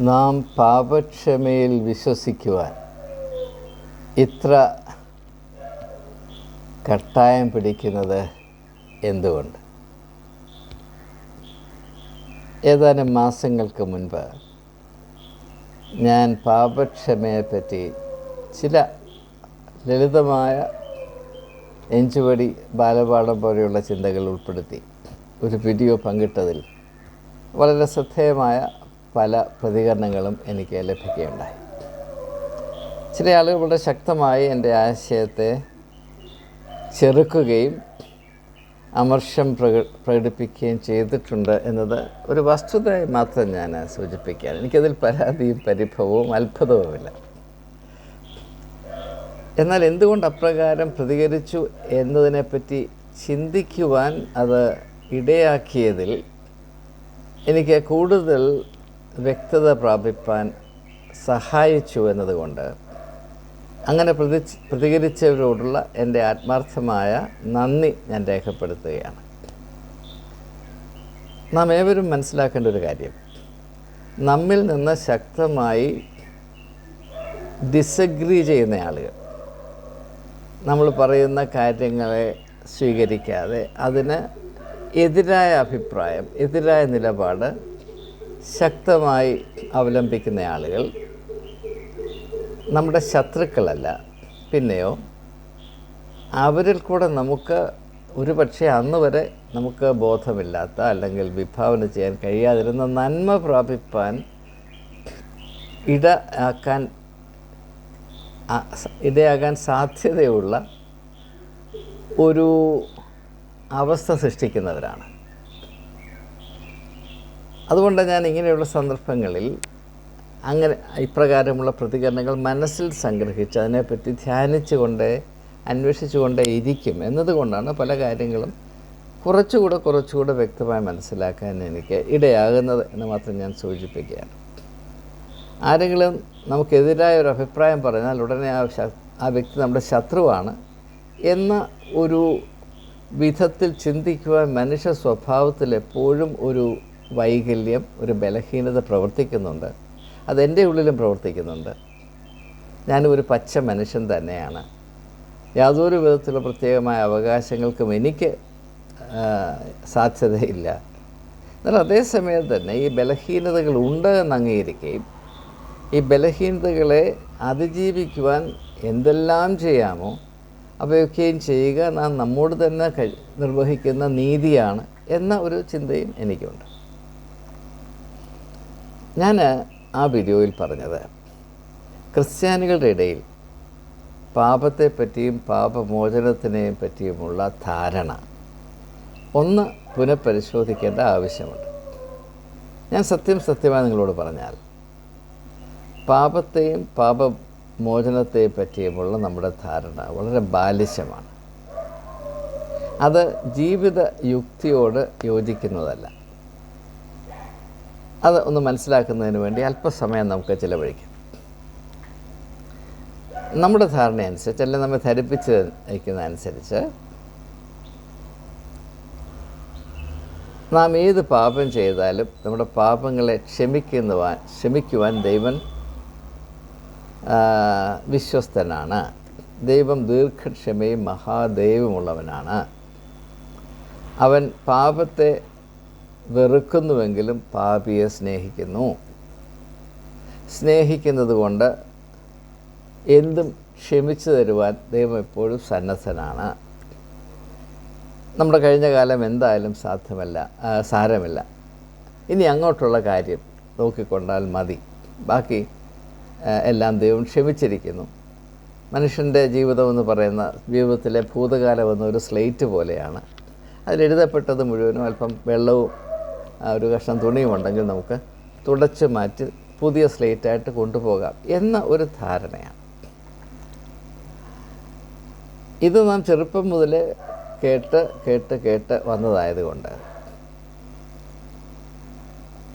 നാം പാപക്ഷമയിൽ വിശ്വസിക്കുവാൻ ഇത്ര കട്ടായം പിടിക്കുന്നത് എന്തുകൊണ്ട്? ഏതാനും മാസങ്ങൾക്ക് മുൻപ് ഞാൻ പാപക്ഷമയെപ്പറ്റി ചില ലളിതമായ എഞ്ചുവടി ബാലപാഠം പോലെയുള്ള ചിന്തകൾ ഉൾപ്പെടുത്തി ഒരു വീഡിയോ പങ്കിട്ടതിൽ വളരെ ശ്രദ്ധേയമായ പല പ്രതികരണങ്ങളും എനിക്ക് ലഭിക്കുകയുണ്ടായി. ചില ആളുകൾ വളരെ ശക്തമായി എന്റെ ആശയത്തെ ചെറുക്കുകയും അമർഷം പ്രക പ്രകടിപ്പിക്കുകയും ചെയ്തിട്ടുണ്ട് എന്നത് ഒരു വസ്തുതയായി മാത്രം ഞാൻ സൂചിപ്പിക്കുകയാണ്. എനിക്കതിൽ പരാതിയും പരിഭവവും അത്ഭുതവുമില്ല. എന്നാൽ എന്തുകൊണ്ട് അപ്രകാരം പ്രതികരിച്ചു എന്നതിനെപ്പറ്റി ചിന്തിക്കുവാൻ അത് ഇടയാക്കിയതിൽ എനിക്ക് കൂടുതൽ വ്യക്തത പ്രാപിപ്പാൻ സഹായിച്ചു എന്നതുകൊണ്ട് അങ്ങനെ പ്രതി പ്രതികരിച്ചവരോടുള്ള എന്റെ ആത്മാർത്ഥമായ നന്ദി ഞാൻ രേഖപ്പെടുത്തുകയാണ്. നാം ഏവരും മനസ്സിലാക്കേണ്ട ഒരു കാര്യം. നമ്മിൽ നിന്ന് ശക്തമായി ഡിസഗ്രി ചെയ്യുന്ന ആളുകൾ. നമ്മൾ പറയുന്ന കാര്യങ്ങളെ സ്വീകരിക്കാതെ അതിന് എതിരായ അഭിപ്രായം എതിരായ നിലപാട് ശക്തമായി അവലംബിക്കുന്ന ആളുകൾ നമ്മുടെ ശത്രുക്കളല്ല. പിന്നെയോ അവരിൽ കൂടെ നമുക്ക് ഒരുപക്ഷെ അന്ന് വരെ നമുക്ക് ബോധമില്ലാത്ത അല്ലെങ്കിൽ വിഭാവന ചെയ്യാൻ കഴിയാതിരുന്ന നന്മ പ്രാപിപ്പാൻ ഇട ആക്കാൻ ഇടയാകാൻ സാധ്യതയുള്ള ഒരു അവസ്ഥ സൃഷ്ടിക്കുന്നവരാണ്. അതുകൊണ്ട് ഞാൻ ഇങ്ങനെയുള്ള സന്ദർഭങ്ങളിൽ അങ്ങനെ ഇപ്രകാരമുള്ള പ്രതികരണങ്ങൾ മനസ്സിൽ സംഗ്രഹിച്ച് അതിനെപ്പറ്റി ധ്യാനിച്ചുകൊണ്ട് അന്വേഷിച്ചുകൊണ്ടേ ഇരിക്കും എന്നതുകൊണ്ടാണ് പല കാര്യങ്ങളും കുറച്ചുകൂടെ കുറച്ചുകൂടെ വ്യക്തമായി മനസ്സിലാക്കാൻ എനിക്ക് ഇടയാകുന്നത് എന്ന് മാത്രം ഞാൻ സൂചിപ്പിക്കുകയാണ്. ആരെങ്കിലും നമുക്കെതിരായ ഒരു അഭിപ്രായം പറഞ്ഞാൽ ഉടനെ ആ ആ വ്യക്തി നമ്മുടെ ശത്രുവാണ് എന്ന ഒരു വിധത്തിൽ ചിന്തിക്കുവാൻ മനുഷ്യ സ്വഭാവത്തിൽ എപ്പോഴും ഒരു വൈകല്യം ഒരു ബലഹീനത പ്രവർത്തിക്കുന്നുണ്ട്. അതെന്റെ ഉള്ളിലും പ്രവർത്തിക്കുന്നുണ്ട്. ഞാനും ഒരു പച്ച മനുഷ്യൻ തന്നെയാണ്. യാതൊരു വിധത്തിലുള്ള പ്രത്യേകമായ അവകാശങ്ങൾക്കും എനിക്ക് സാധ്യതയില്ല. എന്നാൽ അതേസമയം തന്നെ ഈ ബലഹീനതകൾ ഉണ്ട് എന്ന് അംഗീകരിക്കുകയും ഈ ബലഹീനതകളെ അതിജീവിക്കുവാൻ എന്തെല്ലാം ചെയ്യാമോ അവയൊക്കെയും ചെയ്യുക നാം നമ്മോട് തന്നെ നിർവഹിക്കുന്ന നീതിയാണ് എന്ന ഒരു ചിന്തയും എനിക്കുണ്ട്. ഞാൻ ആ വീഡിയോയിൽ പറഞ്ഞത് ക്രിസ്ത്യാനികളുടെ ഇടയിൽ പാപത്തെപ്പറ്റിയും പാപമോചനത്തിനെയും പറ്റിയുമുള്ള ധാരണ. ഒന്ന് പുനഃപരിശോധിക്കേണ്ട ആവശ്യമുണ്ട്. ഞാൻ സത്യം സത്യമായി നിങ്ങളോട് പറഞ്ഞാൽ പാപത്തെയും പാപമോചനത്തെയും പറ്റിയുമുള്ള നമ്മുടെ ധാരണ വളരെ ബാലിശ്യമാണ് അത് ജീവിത യുക്തിയോട് യോജിക്കുന്നതല്ല. അത് ഒന്ന് മനസ്സിലാക്കുന്നതിന് വേണ്ടി അല്പസമയം നമുക്ക് ചിലവഴിക്കാം. നമ്മുടെ ധാരണ അനുസരിച്ച് അല്ലെങ്കിൽ നമ്മെ ധരിപ്പിച്ച് നയിക്കുന്നതനുസരിച്ച് നാം ഏത് പാപം ചെയ്താലും നമ്മുടെ പാപങ്ങളെ ക്ഷമിക്കുന്നവാൻ ക്ഷമിക്കുവാൻ ദൈവം വിശ്വസ്തനാണ്. ദൈവം ദീർഘക്ഷമയും മഹാദൈവമുള്ളവനാണ്. അവൻ പാപത്തെ വെറുക്കുന്നുവെങ്കിലും പാപിയെ സ്നേഹിക്കുന്നു. സ്നേഹിക്കുന്നത് കൊണ്ട് എന്തും ക്ഷമിച്ചു തരുവാൻ ദൈവം എപ്പോഴും സന്നദ്ധനാണ്. നമ്മുടെ കഴിഞ്ഞ കാലം എന്തായാലും സാധ്യമല്ല സാരമില്ല. ഇനി അങ്ങോട്ടുള്ള കാര്യം നോക്കിക്കൊണ്ടാൽ മതി. ബാക്കി എല്ലാം ദൈവം ക്ഷമിച്ചിരിക്കുന്നു. മനുഷ്യന്റെ ജീവിതം എന്ന് പറയുന്ന ജീവിതത്തിലെ ഭൂതകാലം എന്നൊരു സ്ലേറ്റ് പോലെയാണ്. അതിലെഴുതപ്പെട്ടത് മുഴുവനും അല്പം വെള്ളവും ഒരു കഷ്ണം തുണിയും ഉണ്ടെങ്കിൽ നമുക്ക് തുടച്ച് മാറ്റി പുതിയ സ്ലേറ്റായിട്ട് കൊണ്ടുപോകാം എന്ന ഒരു ധാരണയാണ്. ഇത് നാം ചെറുപ്പം മുതൽ കേട്ട് കേട്ട് കേട്ട് വന്നതായതുകൊണ്ട്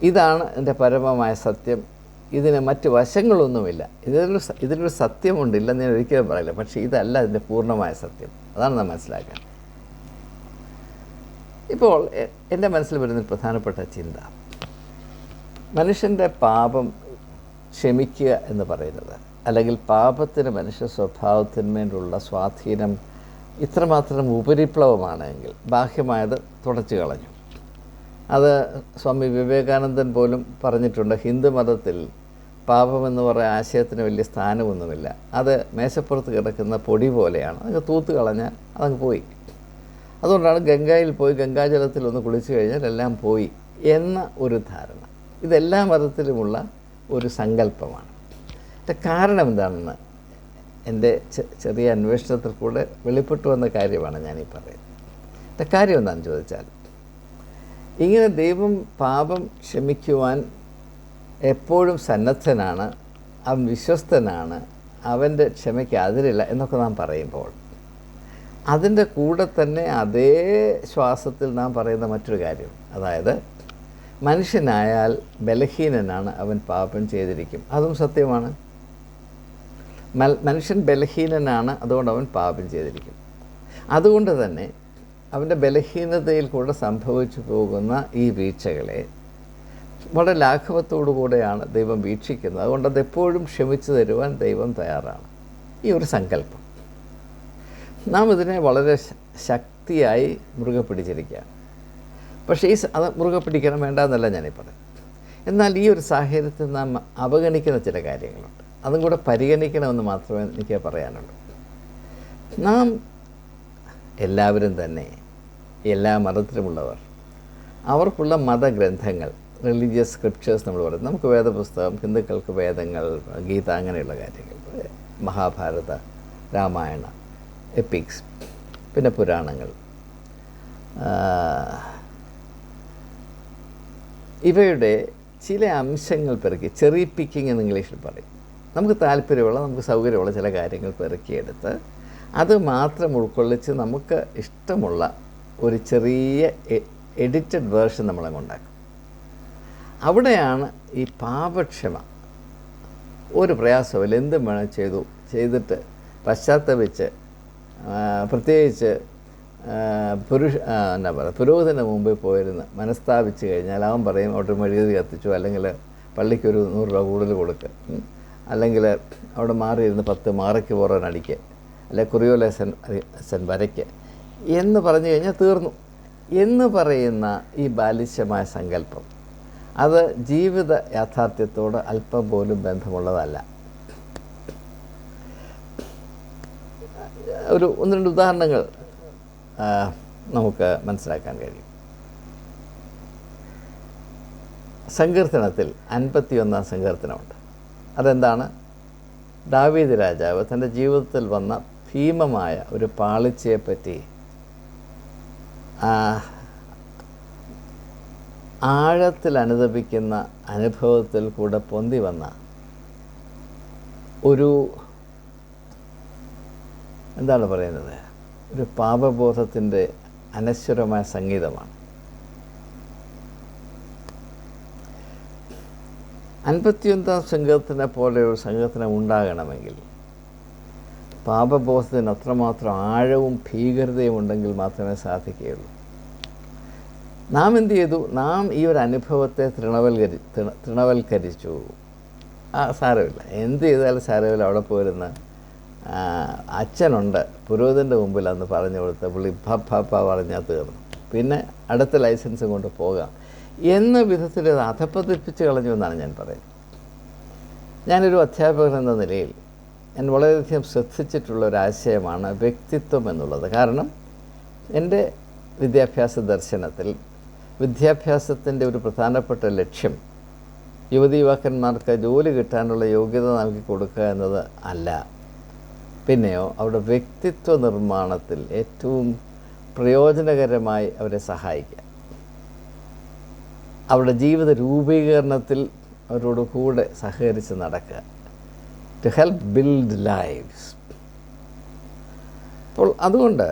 ഇതാണ് എന്റെ പരമമായ സത്യം. ഇതിന് മറ്റ് വശങ്ങളൊന്നുമില്ല. ഇതിലൊരു ഇതിലൊരു സത്യമുണ്ടില്ലെന്ന് ഞാൻ ഒരിക്കലും പറയില്ല. പക്ഷേ ഇതല്ല അതിന്റെ പൂർണമായ സത്യം. അതാണ് നാം മനസ്സിലാക്കാൻ ഇപ്പോൾ എന്റെ മനസ്സിൽ വരുന്ന പ്രധാനപ്പെട്ട ചിന്ത. മനുഷ്യന്റെ പാപം ക്ഷമിക്കുക എന്ന് പറയുന്നത് അല്ലെങ്കിൽ പാപത്തിന് മനുഷ്യ സ്വഭാവത്തിന്മേലുള്ള സ്വാധീനം ഇത്രമാത്രം ഉപരിപ്ലവമാണെങ്കിൽ ബാഹ്യമായത് തുടച്ചു കളഞ്ഞു. അത് സ്വാമി വിവേകാനന്ദൻ പോലും പറഞ്ഞിട്ടുണ്ട് ഹിന്ദു മതത്തിൽ പാപമെന്ന് പറയുന്ന ആശയത്തിന് വലിയ സ്ഥാനമൊന്നുമില്ല. അത് മേശപ്പുറത്ത് കിടക്കുന്ന പൊടി പോലെയാണ്. അത് തൂത്ത് കളഞ്ഞാൽ അതങ്ങ് പോയി. അതുകൊണ്ടാണ് ഗംഗയിൽ പോയി ഗംഗാജലത്തിൽ ഒന്ന് കുളിച്ചു കഴിഞ്ഞാൽ എല്ലാം പോയി എന്ന ഒരു ധാരണ. ഇതെല്ലാ മതത്തിലുമുള്ള ഒരു സങ്കല്പമാണ്. കാരണം എന്താണെന്ന് എന്റെ ചെറിയ അന്വേഷണത്തിൽ കൂടെ വെളിപ്പെട്ടു വന്ന കാര്യമാണ് ഞാനീ പറയുന്നത്. കാര്യം എന്താണെന്ന് ചോദിച്ചാൽ ഇങ്ങനെ ദൈവം പാപം ക്ഷമിക്കുവാൻ എപ്പോഴും സന്നദ്ധനാണ് അവൻ വിശ്വസ്തനാണ് അവന്റെ ക്ഷമയ്ക്ക് അതിരില്ല എന്നൊക്കെ നാം പറയുമ്പോൾ അതിന്റെ കൂടെ തന്നെ അതേ ശ്വാസത്തിൽ നാം പറയുന്ന മറ്റൊരു കാര്യം. അതായത് മനുഷ്യനായാൽ ബലഹീനനാണ് അവൻ പാപം ചെയ്തിരിക്കും. അതും സത്യമാണ്. മനുഷ്യൻ ബലഹീനനാണ് അതുകൊണ്ട് അവൻ പാപം ചെയ്തിരിക്കും. അതുകൊണ്ട് തന്നെ അവന്റെ ബലഹീനതയിൽ കൂടെ സംഭവിച്ചു പോകുന്ന ഈ വീഴ്ചകളെ വളരെ ലാഘവത്തോടു കൂടെയാണ് ദൈവം വീക്ഷിക്കുന്നത്. അതുകൊണ്ട് അത് എപ്പോഴും ക്ഷമിച്ചു തരുവാൻ ദൈവം തയ്യാറാണ്. ഈ ഒരു സങ്കല്പം. നാം ഇതിനെ വളരെ ശക്തിയായി മുറുകെ പിടിച്ചിരിക്കുകയാണ്. പക്ഷേ ഈ അത് മുറുകെ പിടിക്കണം വേണ്ടെന്നല്ല ഞാനീ പറയും എന്നാൽ ഈ ഒരു സാഹചര്യത്തിൽ നാം അവഗണിക്കുന്ന ചില കാര്യങ്ങളുണ്ട്. അതും കൂടെ പരിഗണിക്കണമെന്ന് മാത്രമേ എനിക്ക് പറയാനുള്ളൂ. നാം എല്ലാവരും തന്നെ എല്ലാ മതത്തിലുമുള്ളവർ അവർക്കുള്ള മതഗ്രന്ഥങ്ങൾ റിലീജിയസ് സ്ക്രിപ്റ്റേഴ്സ് നമ്മൾ പറയും നമുക്ക് വേദപുസ്തകം ഹിന്ദുക്കൾക്ക് വേദങ്ങൾ ഗീത അങ്ങനെയുള്ള കാര്യങ്ങൾ മഹാഭാരത രാമായണ എപ്പിക്സ് പിന്നെ പുരാണങ്ങൾ. ഇവയുടെ ചില അംശങ്ങൾ പെറുക്കി ചെറിയ പിക്കിംഗ് എന്ന് ഇംഗ്ലീഷിൽ പറയും. നമുക്ക് താല്പര്യമുള്ള നമുക്ക് സൗകര്യമുള്ള ചില കാര്യങ്ങൾ പെറുക്കിയെടുത്ത് അത് മാത്രം ഉൾക്കൊള്ളിച്ച് നമുക്ക് ഇഷ്ടമുള്ള ഒരു ചെറിയ എഡിറ്റഡ് വേർഷൻ നമ്മളങ്ങ് ഉണ്ടാക്കും. അവിടെയാണ് ഈ പാപക്ഷമ ഒരു പ്രയാസമില്ല എന്തും വേണം ചെയ്തു ചെയ്തിട്ട് പശ്ചാത്തപിച്ച് പ്രത്യേകിച്ച് പുരുഷ എന്നാ പറയുക പുരോഹിതന്റെ മുമ്പിൽ പോയിരുന്ന് മനസ്ഥാപിച്ച് കഴിഞ്ഞാൽ അവൻ പറയും അവിടെ മെഴുകുതി കത്തിച്ചു അല്ലെങ്കിൽ പള്ളിക്കൊരു നൂറ് രൂപ കൂടുതൽ കൊടുക്കുക അല്ലെങ്കിൽ അവിടെ മാറിയിരുന്ന് പത്ത് മാറയ്ക്ക് പോറാൻ അടിക്കുക അല്ലെ കുറിയോലേസൻ വരയ്ക്കുക വരയ്ക്ക്. എന്ന് പറഞ്ഞു കഴിഞ്ഞാൽ തീർന്നു. എന്ന് പറയുന്ന ഈ ബാലിശ്യമായ സങ്കല്പം അത് ജീവിത യാഥാർത്ഥ്യത്തോട് അല്പം പോലും ബന്ധമുള്ളതല്ല. ഒരു ഒന്ന് രണ്ട് ഉദാഹരണങ്ങൾ നമുക്ക് മനസ്സിലാക്കാൻ കഴിയും. സങ്കീർത്തനത്തിൽ അൻപത്തിയൊന്നാം സങ്കീർത്തനമുണ്ട്. അതെന്താണ്? ദാവീദ് രാജാവ് തന്റെ ജീവിതത്തിൽ വന്ന ഭീമമായ ഒരു പാളിച്ചയെപ്പറ്റി ആഴത്തിൽ അനുദപിക്കുന്ന അനുഭവത്തിൽ കൂടെ പൊന്തി വന്ന ഒരു എന്താണ് പറയുന്നത്? ഒരു പാപബോധത്തിന്റെ അനശ്വരമായ സംഗീതമാണ്. അൻപത്തിയൊന്നാം സംഘത്തിനെ പോലെ ഒരു സംഘത്തിനം ഉണ്ടാകണമെങ്കിൽ പാപബോധത്തിന് അത്രമാത്രം ആഴവും ഭീകരതയും ഉണ്ടെങ്കിൽ മാത്രമേ സാധിക്കുകയുള്ളൂ. നാം എന്ത് ചെയ്തു? നാം ഈ ഒരു അനുഭവത്തെ തൃണവൽക്കരി തൃണവൽക്കരിച്ചു. ആ സാരമില്ല. എന്ത് ചെയ്താലും സാരമില്ല. അവിടെ പോയിരുന്ന് അച്ഛനുണ്ട്. പുരോഹിതന്റെ മുമ്പിൽ അന്ന് പറഞ്ഞു കൊടുത്ത പുള്ളി ഭ ഭ ഭ പറഞ്ഞാൽ തീർന്നു. പിന്നെ അടുത്ത ലൈസൻസ് കൊണ്ട് പോകാം. എന്ന വിധത്തിൽ അത് അധപ്പതിപ്പിച്ച് കളഞ്ഞു എന്നാണ് ഞാൻ പറയുന്നത്. ഞാനൊരു അധ്യാപകൻ എന്ന നിലയിൽ ഞാൻ വളരെയധികം ശ്രദ്ധിച്ചിട്ടുള്ള ഒരു ആശയമാണ് വ്യക്തിത്വം എന്നുള്ളത്. കാരണം എന്റെ വിദ്യാഭ്യാസ ദർശനത്തിൽ വിദ്യാഭ്യാസത്തിന്റെ ഒരു പ്രധാനപ്പെട്ട ലക്ഷ്യം യുവതി യുവാക്കന്മാർക്ക് ജോലി കിട്ടാനുള്ള യോഗ്യത നൽകി കൊടുക്കുക എന്നത് അല്ല. പിന്നെയോ അവരുടെ വ്യക്തിത്വ നിർമ്മാണത്തിൽ ഏറ്റവും പ്രയോജനകരമായി അവരെ സഹായിക്കുക. അവരുടെ ജീവിത രൂപീകരണത്തിൽ അവരോട് കൂടെ സഹകരിച്ച് നടക്കുക. ടു ഹെൽപ്പ് ബിൽഡ് ലൈഫ്സ് അപ്പോൾ അതുകൊണ്ട്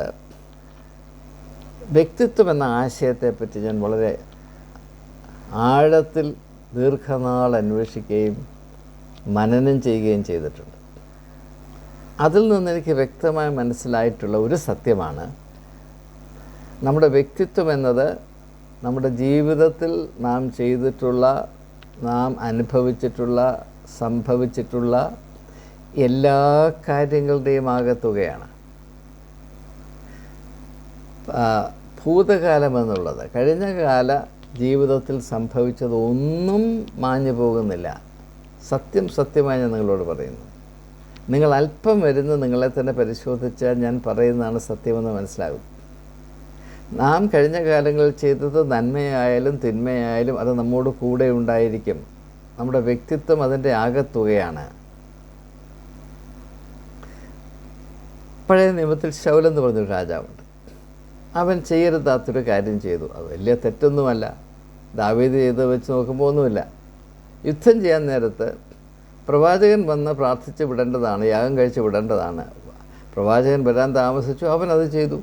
വ്യക്തിത്വം എന്ന ആശയത്തെപ്പറ്റി ഞാൻ വളരെ ആഴത്തിൽ ദീർഘനാൾ അന്വേഷിക്കുകയും മനനം ചെയ്യുകയും ചെയ്തിട്ടുണ്ട്. അതിൽ നിന്ന് എനിക്ക് വ്യക്തമായി മനസ്സിലായിട്ടുള്ള ഒരു സത്യമാണ്. നമ്മുടെ വ്യക്തിത്വം എന്നത് നമ്മുടെ ജീവിതത്തിൽ നാം ചെയ്തിട്ടുള്ള നാം അനുഭവിച്ചിട്ടുള്ള സംഭവിച്ചിട്ടുള്ള എല്ലാ കാര്യങ്ങളുടെയും ആകത്തുകയാണ്. ഭൂതകാലമെന്നുള്ളത് കഴിഞ്ഞ കാല ജീവിതത്തിൽ സംഭവിച്ചതൊന്നും മാഞ്ഞു പോകുന്നില്ല സത്യം സത്യമായി ഞാൻ നിങ്ങളോട് പറയുന്നു. നിങ്ങൾ അല്പം വരുന്ന നിങ്ങളെ തന്നെ പരിശോധിച്ചാൽ ഞാൻ പറയുന്നതാണ് സത്യമെന്ന് മനസ്സിലാകും. നാം കഴിഞ്ഞ കാലങ്ങളിൽ ചെയ്തത് നന്മയായാലും തിന്മയായാലും അത് നമ്മോട് കൂടെ ഉണ്ടായിരിക്കും. നമ്മുടെ വ്യക്തിത്വം അതിന്റെ ആകത്തുകയാണ്. പഴയ നിയമത്തിൽ ശൗലെന്ന് പറഞ്ഞൊരു രാജാവുണ്ട്. അവൻ ചെയ്യരുതാത്തൊരു കാര്യം ചെയ്തു. അത് വലിയ തെറ്റൊന്നുമല്ല. ദാവീദ് ചെയ്ത് വെച്ച് നോക്കുമ്പോൾ ഒന്നുമില്ല. യുദ്ധം ചെയ്യാൻ നേരത്ത് പ്രവാചകൻ വന്ന് പ്രാർത്ഥിച്ച് വിടേണ്ടതാണ് യാഗം കഴിച്ച് വിടേണ്ടതാണ്. പ്രവാചകൻ വരാൻ താമസിച്ചു അവൻ അത് ചെയ്തു.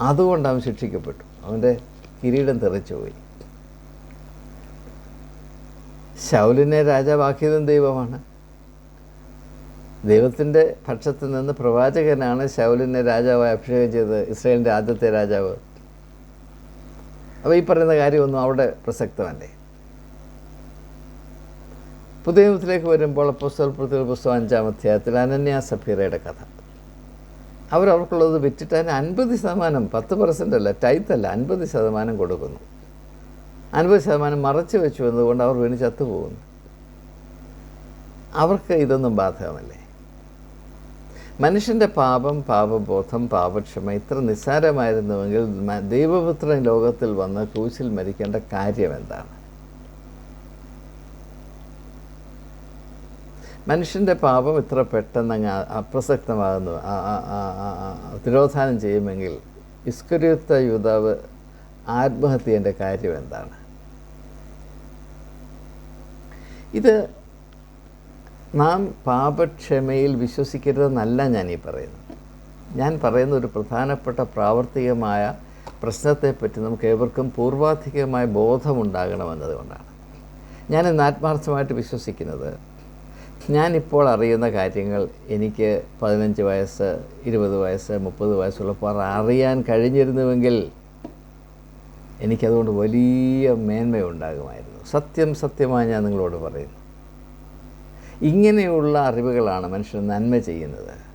അതുകൊണ്ട് അവൻ ശിക്ഷിക്കപ്പെട്ടു. അവന്റെ കിരീടം തെറിച്ചു പോയി. ശൗലിനെ രാജാവാക്കിയതും ദൈവമാണ്. ദൈവത്തിന്റെ പക്ഷത്തിൽ നിന്ന് പ്രവാചകനാണ് ശൗലിനെ രാജാവായി അഭിഷേകം ചെയ്തത് ഇസ്രായേലിന്റെ ആദ്യത്തെ രാജാവ്. അപ്പോൾ ഈ പറയുന്ന കാര്യമൊന്നും അവിടെ പ്രസക്തമല്ലേ? പുതിയ നിയമത്തിലേക്ക് വരുമ്പോൾ പുസ്തകപ്രതി പുസ്തകം അഞ്ചാം അധ്യായത്തിൽ അനന്യ സഫീറയുടെ കഥ. അവരവർക്കുള്ളത് വിറ്റിട്ട് അതിന് അൻപത് ശതമാനം പത്ത് പെർസെന്റ് അല്ല ടൈത്ത് അല്ല അൻപത് ശതമാനം കൊടുക്കുന്നു. അൻപത് ശതമാനം മറച്ചു വെച്ചു എന്നതുകൊണ്ട് അവർ വീണ് ചത്തുപോകുന്നു. അവർക്ക് ഇതൊന്നും ബാധകമല്ലേ? മനുഷ്യന്റെ പാപം പാപബോധം പാപക്ഷമ ഇത്ര നിസ്സാരമായിരുന്നുവെങ്കിൽ ദൈവപുത്രൻ ലോകത്തിൽ വന്ന് കൂശിൽ മരിക്കേണ്ട കാര്യം എന്താണ്? മനുഷ്യന്റെ പാപം ഇത്ര പെട്ടെന്ന് അപ്രസക്തമാകുന്നു. തിരോധാനം ചെയ്യുമെങ്കിൽ ഇസ്കുരിയുത്ത യുദ്ധാവ് ആത്മഹത്യന്റെ കാര്യം എന്താണ്? ഇത് നാം പാപക്ഷമയിൽ വിശ്വസിക്കരുതെന്നല്ല ഈ പറയുന്നത്. ഞാൻ പറയുന്ന ഒരു പ്രധാനപ്പെട്ട പ്രാവർത്തികമായ പ്രശ്നത്തെപ്പറ്റി നമുക്ക് ഏവർക്കും പൂർവാധികമായ ബോധമുണ്ടാകണമെന്നതുകൊണ്ടാണ് ഞാൻ ഇന്ന് ആത്മാർത്ഥമായിട്ട് വിശ്വസിക്കുന്നത് ഞാനിപ്പോൾ അറിയുന്ന കാര്യങ്ങൾ എനിക്ക് പതിനഞ്ച് വയസ്സ് ഇരുപത് വയസ്സ് മുപ്പത് വയസ്സുള്ളപ്പോൾ അറിയാൻ കഴിഞ്ഞിരുന്നുവെങ്കിൽ എനിക്കതുകൊണ്ട് വലിയ മേന്മയുണ്ടാകുമായിരുന്നു. സത്യം സത്യമായി ഞാൻ നിങ്ങളോട് പറയുന്നു. ഇങ്ങനെയുള്ള അറിവുകളാണ് മനുഷ്യൻ നന്മ ചെയ്യുന്നത്.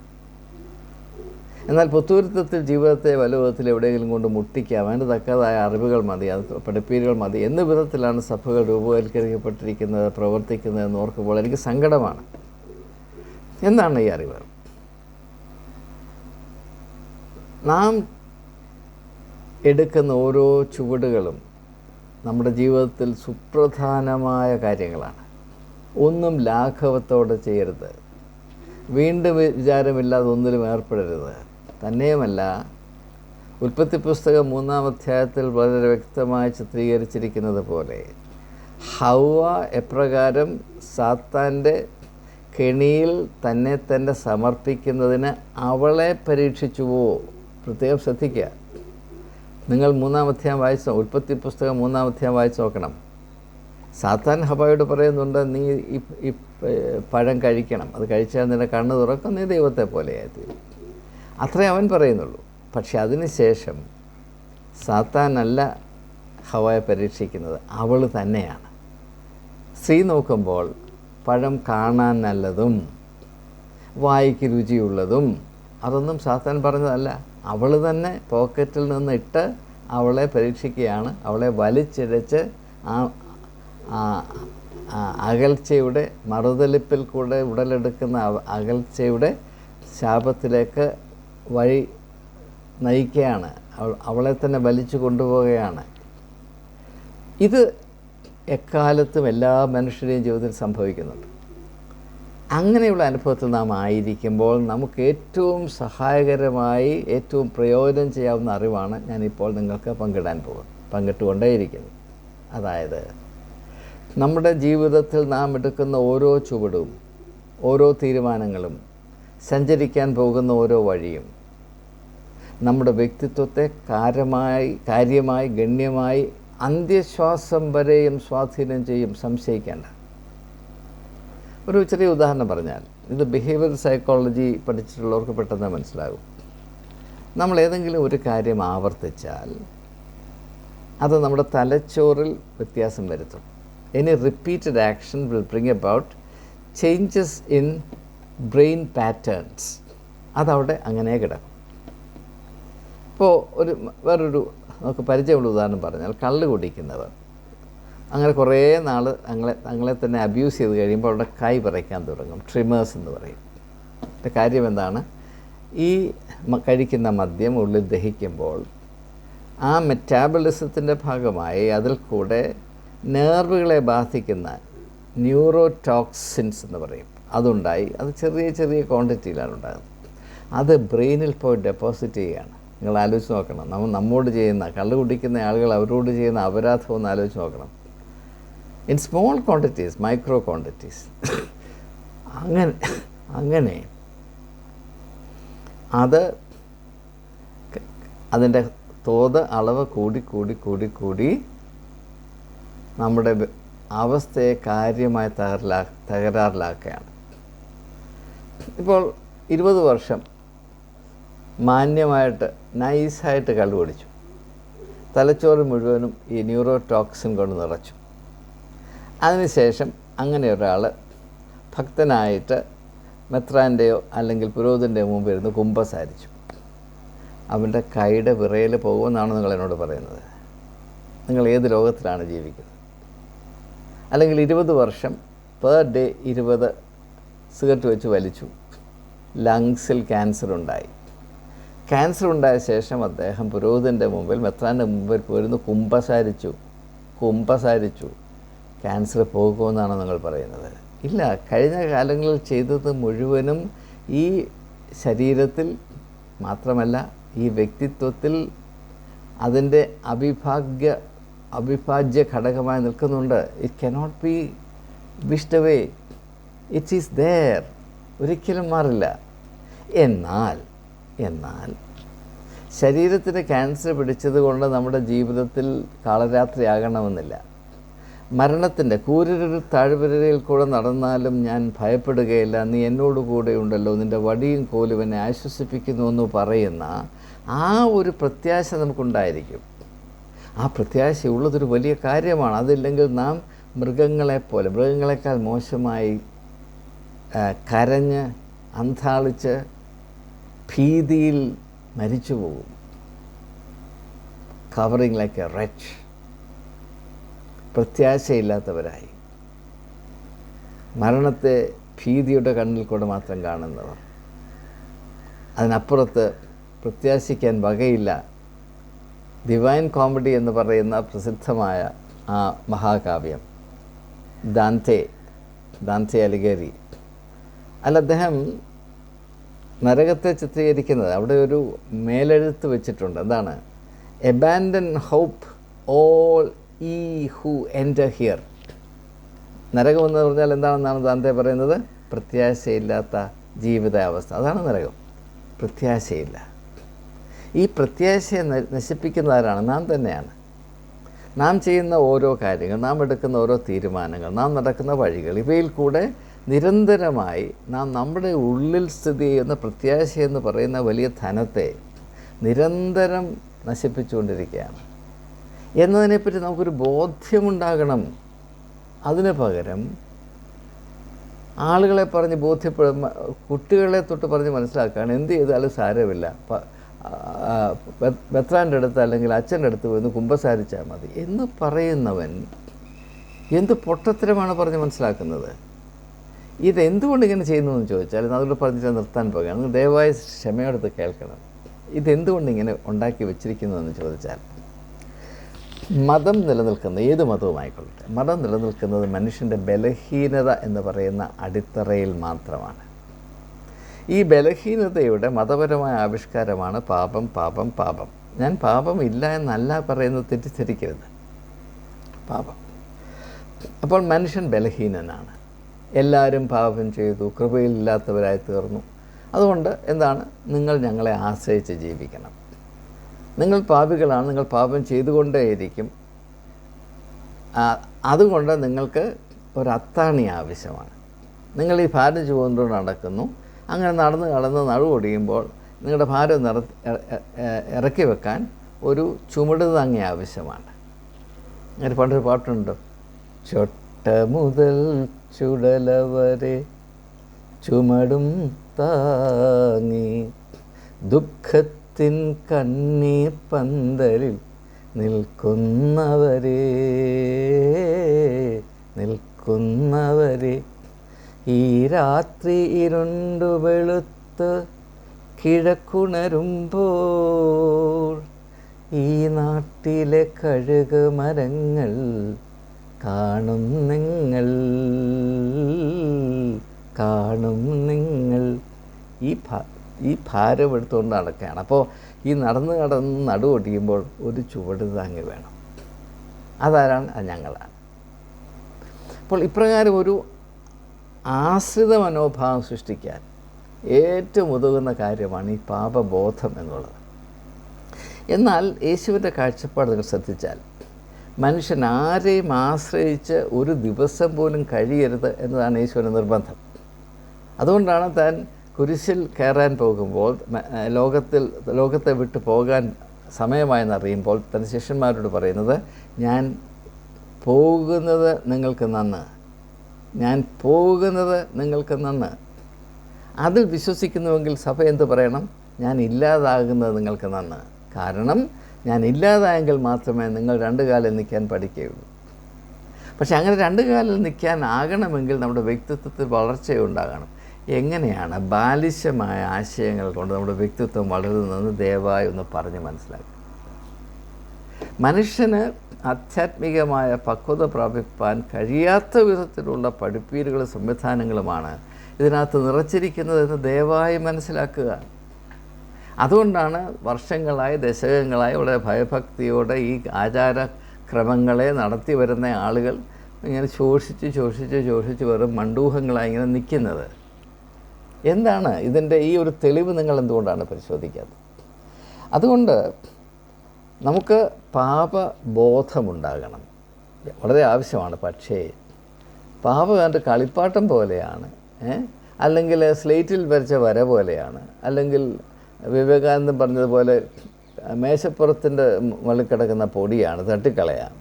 എന്നാൽ പുത്തൂരുത്തത്തിൽ ജീവിതത്തെ വലുവിധത്തിൽ എവിടെയെങ്കിലും കൊണ്ട് മുട്ടിക്കാം. അതിന് തക്കതായ അറിവുകൾ മതി അത് പഠിപ്പീരുകൾ മതി. എന്ന വിധത്തിലാണ് സഭകൾ രൂപവൽക്കരിക്കപ്പെട്ടിരിക്കുന്നത് പ്രവർത്തിക്കുന്നത് എന്ന് ഓർക്കുമ്പോൾ എനിക്ക് സങ്കടമാണ്. എന്താണ് ഈ അറിവ്? നാം എടുക്കുന്ന ഓരോ ചുവടുകളും നമ്മുടെ ജീവിതത്തിൽ സുപ്രധാനമായ കാര്യങ്ങളാണ്. ഒന്നും ലാഘവത്തോടെ ചെയ്യരുത്. വീണ്ടും വിചാരമില്ലാതെ ഒന്നിലും ഏർപ്പെടരുത്. തന്നെയുമല്ല. ഉൽപ്പത്തി പുസ്തകം മൂന്നാം അധ്യായത്തിൽ വളരെ വ്യക്തമായി ചിത്രീകരിച്ചിരിക്കുന്നത് പോലെ ഹൗവ എപ്രകാരം സാത്താന്റെ കെണിയിൽ തന്നെ തന്നെ സമർപ്പിക്കുന്നതിന് അവളെ പരീക്ഷിച്ചുവോ? പ്രത്യേകം ശ്രദ്ധിക്കുക. നിങ്ങൾ മൂന്നാം അധ്യായം വായിച്ചു? ഉൽപ്പത്തി പുസ്തകം മൂന്നാം അധ്യായം വായിച്ചു നോക്കണം. സാത്താൻ ഹബായോട് പറയുന്നുണ്ട് നീ ഈ പഴം കഴിക്കണം. അത് കഴിച്ചാൽ നിന്റെ കണ്ണ് തുറക്കും നീ ദൈവത്തെ പോലെയായി അത്രേ അവൻ പറയുന്നുള്ളൂ. പക്ഷെ അതിനുശേഷം സാത്താനല്ല ഹവായ പരീക്ഷിക്കുന്നത് അവൾ തന്നെയാണ്. സ്ത്രീ നോക്കുമ്പോൾ പഴം കാണാൻ നല്ലതും വായിക്ക് രുചിയുള്ളതും അതൊന്നും സാത്താൻ പറഞ്ഞതല്ല. അവൾ തന്നെ പോക്കറ്റിൽ നിന്ന് ഇട്ട് അവളെ പരീക്ഷിക്കുകയാണ്. അവളെ വലിച്ചിഴച്ച് ആ അകൽച്ചയുടെ മറുതലിപ്പിൽ കൂടെ ഉടലെടുക്കുന്ന അകൽച്ചയുടെ ശാപത്തിലേക്ക് വഴി നയിക്കുകയാണ്. അവളെ തന്നെ വലിച്ചു കൊണ്ടുപോവുകയാണ്. ഇത് എക്കാലത്തും എല്ലാ മനുഷ്യരുടെയും ജീവിതത്തിൽ സംഭവിക്കുന്നുണ്ട്. അങ്ങനെയുള്ള അനുഭവത്തിൽ നാം ആയിരിക്കുമ്പോൾ നമുക്ക് ഏറ്റവും സഹായകരമായി ഏറ്റവും പ്രയോജനം ചെയ്യാവുന്ന അറിവാണ് ഞാനിപ്പോൾ നിങ്ങൾക്ക് പങ്കിടാൻ പോകുന്നത് പങ്കിട്ടുകൊണ്ടേയിരിക്കുന്നത്. അതായത് നമ്മുടെ ജീവിതത്തിൽ നാം എടുക്കുന്ന ഓരോ ചുവടും ഓരോ തീരുമാനങ്ങളും സഞ്ചരിക്കാൻ പോകുന്ന ഓരോ വഴിയും നമ്മുടെ വ്യക്തിത്വത്തെ കാര്യമായി കാര്യമായി ഗണ്യമായി അന്ത്യശ്വാസം വരെയും സ്വാധീനം ചെയ്യും സംശയിക്കേണ്ട. ഒരു ചെറിയ ഉദാഹരണം പറഞ്ഞാൽ ഇത് ബിഹേവിയർ സൈക്കോളജി പഠിച്ചിട്ടുള്ളവർക്ക് പെട്ടെന്ന് മനസ്സിലാകും. നമ്മൾ ഏതെങ്കിലും ഒരു കാര്യം ആവർത്തിച്ചാൽ അത് നമ്മുടെ തലച്ചോറിൽ വ്യത്യാസം വരുത്തും. Any repeated action will bring about changes in brain patterns അതവിടെ അങ്ങനെ കിടക്കും. ഇപ്പോൾ ഒരു വേറൊരു നമുക്ക് പരിചയമുള്ള ഉദാഹരണം പറഞ്ഞാൽ കള്ള് കുടിക്കുന്നവർ അങ്ങനെ കുറേ നാൾ തങ്ങളെ തങ്ങളെ തന്നെ അബ്യൂസ് ചെയ്ത് കഴിയുമ്പോൾ അവിടെ കൈ പറയ്ക്കാൻ തുടങ്ങും. ട്രിമേഴ്സ് എന്ന് പറയും. അതിന്റെ കാര്യം എന്താണ്? ഈ കഴിക്കുന്ന മദ്യം ഉള്ളിൽ ദഹിക്കുമ്പോൾ ആ മെറ്റാബളിസത്തിന്റെ ഭാഗമായി അതിൽ കൂടെ നേർവുകളെ ബാധിക്കുന്ന ന്യൂറോ ടോക്സിൻസ് എന്ന് പറയും. അതുണ്ടായി. അത് ചെറിയ ചെറിയ ക്വാണ്ടിറ്റിയിലാണ് ഉണ്ടാകുന്നത്. അത് ബ്രെയിനിൽ പോയി ഡെപ്പോസിറ്റ് ചെയ്യുകയാണ്. നിങ്ങൾ ആലോചിച്ച് നോക്കണം. നമ്മൾ നമ്മോട് ചെയ്യുന്ന കള്ളു കുടിക്കുന്ന ആളുകൾ അവരോട് ചെയ്യുന്ന അപരാധം ഒന്ന് ആലോചിച്ച് നോക്കണം. In small quantities micro quantities അങ്ങനെ അങ്ങനെ അത് അതിന്റെ തോത് അളവ് കൂടി കൂടി കൂടി കൂടി നമ്മുടെ അവസ്ഥയെ കാര്യമായി തകരാ തകരാറിലാക്കുകയാണ്. ഇപ്പോൾ ഇരുപത് വർഷം മാന്യമായിട്ട് നൈസായിട്ട് കള്ളു കുടിച്ചു. തലച്ചോറ് മുഴുവനും ഈ ന്യൂറോ ടോക്സിൻ കൊണ്ട് നിറച്ചു. അതിനുശേഷം അങ്ങനെ ഒരാൾ ഭക്തനായിട്ട് മെത്രാന്റെയോ അല്ലെങ്കിൽ പുരോഹിതന്റെയോ മുമ്പ് ഇരുന്ന് കുമ്പസാരിച്ചു. അവന്റെ കൈയുടെ വിറയിൽ പോകുമെന്നാണ് നിങ്ങൾ എന്നോട് പറയുന്നത്. നിങ്ങൾ ഏത് ലോകത്തിലാണ് ജീവിക്കുന്നത്? അല്ലെങ്കിൽ ഇരുപത് വർഷം പെർ ഡേ ഇരുപത് സിഗരറ്റ് വെച്ച് വലിച്ചു. ലങ്സിൽ ക്യാൻസർ ഉണ്ടായി. ക്യാൻസർ ഉണ്ടായ ശേഷം അദ്ദേഹം പുരോഹിതന്റെ മുമ്പിൽ മെത്രാന്റെ മുമ്പിൽ പോയിരുന്നു കുമ്പസാരിച്ചു കുമ്പസാരിച്ചു. ക്യാൻസർ പോകുമെന്നാണ് നിങ്ങൾ പറയുന്നത്. ഇല്ല കഴിഞ്ഞ കാലങ്ങളിൽ ചെയ്തത് മുഴുവനും ഈ ശരീരത്തിൽ മാത്രമല്ല ഈ വ്യക്തിത്വത്തിൽ അതിന്റെ അവിഭാഗ്യ അവിഭാജ്യ ഘടകമായി നിൽക്കുന്നുണ്ട്. It cannot be wished away it is there ഒരിക്കലും മാറില്ല. എന്നാൽ എന്നാൽ ശരീരത്തിന് ക്യാൻസർ പിടിച്ചത് കൊണ്ട് നമ്മുടെ ജീവിതത്തിൽ കാളരാത്രിയാകണമെന്നില്ല. മരണത്തിന്റെ കൂരിരുൾ താഴ്വരയിൽ കൂടെ നടന്നാലും ഞാൻ ഭയപ്പെടുകയില്ല. നീ എന്നോട് കൂടെ ഉണ്ടല്ലോ. നിന്റെ വടിയും കോലും എന്നെ ആശ്വസിപ്പിക്കുന്നു എന്ന് പറയുന്ന ആ ഒരു പ്രത്യാശ നമുക്കുണ്ടായിരിക്കും. ആ പ്രത്യാശ ഉള്ളതൊരു വലിയ കാര്യമാണ്. അതില്ലെങ്കിൽ നാം മൃഗങ്ങളെപ്പോലെ മൃഗങ്ങളെക്കാൾ മോശമായി കരഞ്ഞ് അന്താളിച്ച് ഭീതിയിൽ മരിച്ചു പോകും കവറിങ് ലൈക്ക് എ റെച്ച് പ്രത്യാശയില്ലാത്തവരായി. മരണത്തെ ഭീതിയുടെ കണ്ണിൽ കൂടെ മാത്രം കാണുന്നവർ. അതിനപ്പുറത്ത് പ്രത്യാശിക്കാൻ വകയില്ല. ഡിവൈൻ കോമഡി എന്ന് പറയുന്ന പ്രസിദ്ധമായ ആ മഹാകാവ്യം. ദാന്തെ ദാന്തെ അലിഗേരി അല്ല അദ്ദേഹം നരകത്തെ ചിത്രീകരിക്കുന്നത് അവിടെ ഒരു മേലെഴുത്ത് വെച്ചിട്ടുണ്ട്. എന്താണ്? Abandon hope all ye who enter here എന്ന് പറഞ്ഞാൽ എന്താണെന്നാണ് ദാന്തെ പറയുന്നത്? പ്രത്യാശയില്ലാത്ത ജീവിതാവസ്ഥ. അതാണ് നരകം. പ്രത്യാശയില്ല. ഈ പ്രത്യാശയെ നശിപ്പിക്കുന്നവരാണ് നാം തന്നെയാണ്. നാം ചെയ്യുന്ന ഓരോ കാര്യങ്ങൾ നാം എടുക്കുന്ന ഓരോ തീരുമാനങ്ങൾ നാം നടക്കുന്ന വഴികൾ ഇവയിൽ കൂടെ നിരന്തരമായി നാം നമ്മുടെ ഉള്ളിൽ സ്ഥിതി ചെയ്യുന്ന പ്രത്യാശ എന്ന് പറയുന്ന വലിയ ധനത്തെ നിരന്തരം നശിപ്പിച്ചുകൊണ്ടിരിക്കുകയാണ്. എന്നതിനെപ്പറ്റി നമുക്കൊരു ബോധ്യമുണ്ടാകണം. അതിന് പകരം ആളുകളെ പറഞ്ഞ് ബോധ്യപ്പെടും കുട്ടികളെ തൊട്ട് പറഞ്ഞ് മനസ്സിലാക്കുകയാണ്. എന്ത് ചെയ്താലും സാരമില്ല. ബെത്രാന്റെ അടുത്ത് അല്ലെങ്കിൽ അച്ഛന്റെ അടുത്ത് പോയി കുമ്പസാരിച്ചാൽ മതി എന്ന് പറയുന്നവൻ എന്ത് പൊട്ടത്തരമാണ് പറഞ്ഞ് മനസ്സിലാക്കുന്നത്? ഇത് എന്തുകൊണ്ട് ഇങ്ങനെ ചെയ്യുന്നു എന്ന് ചോദിച്ചാൽ അതുകൊണ്ട് പറഞ്ഞിട്ട് നിർത്താൻ പോകുകയാണ് ദയവായി ക്ഷമയോടത്ത് കേൾക്കണം. ഇതെന്തുകൊണ്ട് ഇങ്ങനെ ഉണ്ടാക്കി വെച്ചിരിക്കുന്നു എന്ന് ചോദിച്ചാൽ മതം നിലനിൽക്കുന്ന ഏത് മതവുമായിക്കൊള്ളട്ടെ മതം നിലനിൽക്കുന്നത് മനുഷ്യന്റെ ബലഹീനത എന്ന് പറയുന്ന അടിത്തറയിൽ മാത്രമാണ്. ഈ ബലഹീനതയുടെ മതപരമായ ആവിഷ്കാരമാണ് പാപം പാപം പാപം. ഞാൻ പാപം ഇല്ല എന്നല്ല പറയുന്നത് തെറ്റിദ്ധരിക്കരുത്. പാപം. അപ്പോൾ മനുഷ്യൻ ബലഹീനനാണ്. എല്ലാവരും പാപം ചെയ്തു കൃപയില്ലാത്തവരായി തീർന്നു. അതുകൊണ്ട് എന്താണ്? നിങ്ങൾ ഞങ്ങളെ ആശ്രയിച്ച് ജീവിക്കണം. നിങ്ങൾ പാപികളാണ് നിങ്ങൾ പാപം ചെയ്തുകൊണ്ടേയിരിക്കും. അതുകൊണ്ട് നിങ്ങൾക്ക് ഒരു അത്താണി ആവശ്യമാണ്. നിങ്ങൾ ഈ ഭാരം ചുവന്നുകൊണ്ട് നടക്കുന്നു. അങ്ങനെ നടന്ന് കടന്ന് നടുവൊടിയുമ്പോൾ നിങ്ങളുടെ ഭാരം നിറ ഇറക്കി വെക്കാൻ ഒരു ചുമട് താങ്ങി ആവശ്യമാണ്. അങ്ങനെ പണ്ടൊരു പാട്ടുണ്ട്. ചൊട്ട മുതൽ ചുടലവരെ ചുമടും താങ്ങി. ദുഃഖത്തിൻ കണ്ണീർ പന്തലിൽ നിൽക്കുന്നവരെ നിൽക്കുന്നവരെ. ഈ രാത്രി ഇരുണ്ടു വെളുത്ത് കിഴക്കുണരുമ്പോൾ ഈ നാട്ടിലെ കഴുക് മരങ്ങൾ കാണും നിങ്ങൾ കാണും നിങ്ങൾ. ഈ ഈ ഭാരം എടുത്തുകൊണ്ട് നടക്കുകയാണ് അപ്പോൾ ഈ നടന്ന് നടന്ന് നടുവൊടിക്കുമ്പോൾ ഒരു ചുവട് താങ്ങി വേണം. അതാരാണ്? അത് ഞങ്ങളാണ്. അപ്പോൾ ഇപ്രകാരം ഒരു ആശ്രിത മനോഭാവം സൃഷ്ടിക്കാൻ ഏറ്റവും ഉതകുന്ന കാര്യമാണ് ഈ പാപബോധം എന്നുള്ളത്. എന്നാൽ യേശുവിന്റെ കാഴ്ചപ്പാട് നിങ്ങൾ ശ്രദ്ധിച്ചാൽ മനുഷ്യൻ ആരെയും ആശ്രയിച്ച് ഒരു ദിവസം പോലും കഴിയരുത് എന്നതാണ് യേശുവിന്റെ നിർബന്ധം. അതുകൊണ്ടാണ് താൻ കുരിശിൽ കയറാൻ പോകുമ്പോൾ ലോകത്തിൽ ലോകത്തെ വിട്ടു പോകാൻ സമയമായെന്നറിയുമ്പോൾ തന്റെ ശിഷ്യന്മാരോട് പറയുന്നത് ഞാൻ പോകുന്നത് നിങ്ങൾക്ക് നന്ന്. ഞാൻ പോകുന്നത് നിങ്ങൾക്ക് നന്ന്. അതിൽ വിശ്വസിക്കുന്നുവെങ്കിൽ സഭ എന്ത് പറയണം? ഞാൻ ഇല്ലാതാകുന്നത് നിങ്ങൾക്ക് നന്ന്. കാരണം ഞാൻ ഇല്ലാതായെങ്കിൽ മാത്രമേ നിങ്ങൾ രണ്ട് കാലം നിൽക്കാൻ പഠിക്കുകയുള്ളൂ. പക്ഷേ അങ്ങനെ രണ്ട് കാലിൽ നിൽക്കാൻ ആകണമെങ്കിൽ നമ്മുടെ വ്യക്തിത്വത്തിൽ വളർച്ചയുണ്ടാകണം എങ്ങനെയാണ് ബാലിശമായ ആശയങ്ങൾ കൊണ്ട് നമ്മുടെ വ്യക്തിത്വം വളരുന്നതെന്ന് ദയവായി ഒന്ന് പറഞ്ഞ് മനസ്സിലാക്കുക. മനുഷ്യന് ആധ്യാത്മികമായ പക്വത പ്രാപിപ്പാൻ കഴിയാത്ത വിധത്തിലുള്ള പഠിപ്പീരുകളും സംവിധാനങ്ങളുമാണ് ഇതിനകത്ത് നിറച്ചിരിക്കുന്നതെന്ന് ദയവായി മനസ്സിലാക്കുക. അതുകൊണ്ടാണ് വർഷങ്ങളായി ദശകങ്ങളായി വളരെ ഭയഭക്തിയോടെ ഈ ആചാരക്രമങ്ങളെ നടത്തി വരുന്ന ആളുകൾ ഇങ്ങനെ ശോഷിച്ച് ശോഷിച്ച് ശോഷിച്ച് വെറും മണ്ടൂഹങ്ങളായി ഇങ്ങനെ നിൽക്കുന്നത്. എന്താണ് ഇതിന്റെ ഈ ഒരു തെളിവ് നിങ്ങൾ എന്തുകൊണ്ടാണ് പരിശോധിക്കാത്തത്? അതുകൊണ്ട് നമുക്ക് പാപബോധമുണ്ടാകണം. വളരെ ആവശ്യമാണ്. പക്ഷേ പാപം എന്റെ കളിപ്പാട്ടം പോലെയാണ് അല്ലെങ്കിൽ സ്ലേറ്റിൽ വരച്ച വര പോലെയാണ് അല്ലെങ്കിൽ വിവേകാനന്ദൻ പറഞ്ഞതുപോലെ മേശപ്പുറത്തിന്റെ മുകളിൽ കിടക്കുന്ന പൊടിയാണ് തട്ടിക്കളയാം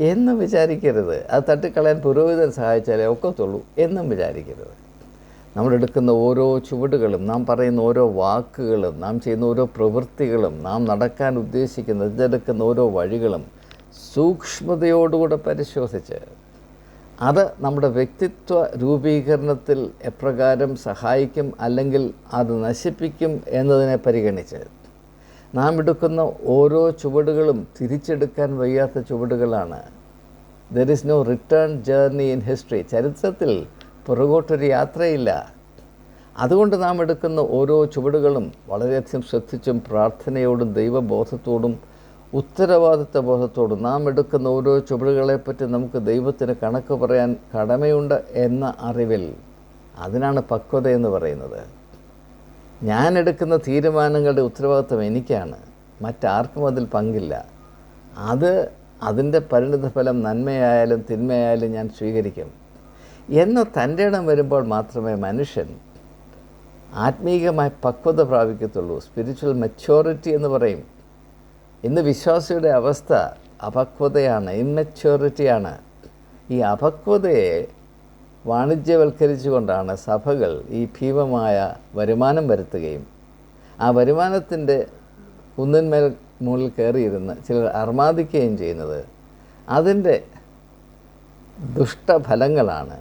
എന്നും വിചാരിക്കരുത്. അത് തട്ടിക്കളയാൻ പുരോഹിതൻ സഹായിച്ചാലേ ഒക്കത്തുള്ളൂ. എന്നും വിചാരിക്കരുത്. നമ്മൾ എടുക്കുന്ന ഓരോ ചുവടുകളും നാം പറയുന്ന ഓരോ വാക്കുകളും നാം ചെയ്യുന്ന ഓരോ പ്രവൃത്തികളും നാം നടക്കാൻ ഉദ്ദേശിക്കുന്ന തിരഞ്ഞെടുക്കുന്ന ഓരോ വഴികളും സൂക്ഷ്മതയോടുകൂടെ പരിശോധിച്ച് അത് നമ്മുടെ വ്യക്തിത്വ രൂപീകരണത്തിൽ എപ്രകാരം സഹായിക്കും അല്ലെങ്കിൽ അത് നശിപ്പിക്കും എന്നതിനെ പരിഗണിച്ച്. നാം എടുക്കുന്ന ഓരോ ചുവടുകളും തിരിച്ചെടുക്കാൻ വയ്യാത്ത ചുവടുകളാണ്. There is no return journey in history ചരിത്രത്തിൽ പുറകോട്ടൊരു യാത്രയില്ല. അതുകൊണ്ട് നാം എടുക്കുന്ന ഓരോ ചുവടുകളും വളരെയധികം ശ്രദ്ധിച്ചും പ്രാർത്ഥനയോടും ദൈവബോധത്തോടും ഉത്തരവാദിത്വ ബോധത്തോട് നാം എടുക്കുന്ന ഓരോ ചുവടുകളെപ്പറ്റി നമുക്ക് ദൈവത്തിന് കണക്ക് പറയാൻ കടമയുണ്ട് എന്ന അറിവിൽ അതിനാണ് പക്വത എന്ന് പറയുന്നത്. ഞാൻ എടുക്കുന്ന തീരുമാനങ്ങളുടെ ഉത്തരവാദിത്വം എനിക്കാണ് മറ്റാർക്കും അതിൽ പങ്കില്ല. അത് അതിന്റെ പരിണിതഫലം നന്മയായാലും തിന്മയായാലും ഞാൻ സ്വീകരിക്കും. എന്ന തന്റെ ഇടം വരുമ്പോൾ മാത്രമേ മനുഷ്യൻ ആത്മീകമായ പക്വത പ്രാപിക്കത്തുള്ളൂ. സ്പിരിച്വൽ മെച്ചോറിറ്റി എന്ന് പറയും. ഇന്ന് വിശ്വാസിയുടെ അവസ്ഥ അപക്വതയാണ് ഇമ്മച്യൂറിറ്റിയാണ് ഈ അപക്വതയെ വാണിജ്യവൽക്കരിച്ചുകൊണ്ടാണ് സഭകൾ ഈ ഭീമമായ വരുമാനം വരുത്തുകയും ആ വരുമാനത്തിന്റെ കുന്നിന്മേൽ മുകളിൽ കയറിയിരുന്ന് ചിലർ അർമാദിക്കുകയും ചെയ്യുന്നത്. അതിന്റെ ദുഷ്ടഫലങ്ങളാണ്.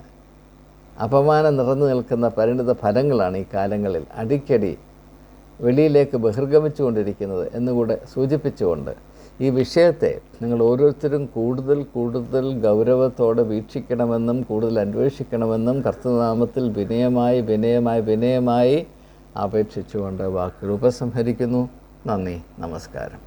അപമാനം നിറഞ്ഞു നിൽക്കുന്ന പരിണിത ഫലങ്ങളാണ് ഈ കാലങ്ങളിൽ. അടിക്കടി വെളിയിലേക്ക് ബഹിർഗമിച്ചുകൊണ്ടിരിക്കുന്നത് എന്നുകൂടെ സൂചിപ്പിച്ചുകൊണ്ട് ഈ വിഷയത്തെ നിങ്ങൾ ഓരോരുത്തരും കൂടുതൽ കൂടുതൽ ഗൗരവത്തോടെ വീക്ഷിക്കണമെന്നും കൂടുതൽ അന്വേഷിക്കണമെന്നും കർത്തനാമത്തിൽ വിനയമായി വിനയമായി വിനയമായി അപേക്ഷിച്ചുകൊണ്ട് വാക്കുകൾ ഉപസംഹരിക്കുന്നു നന്ദി. നമസ്കാരം.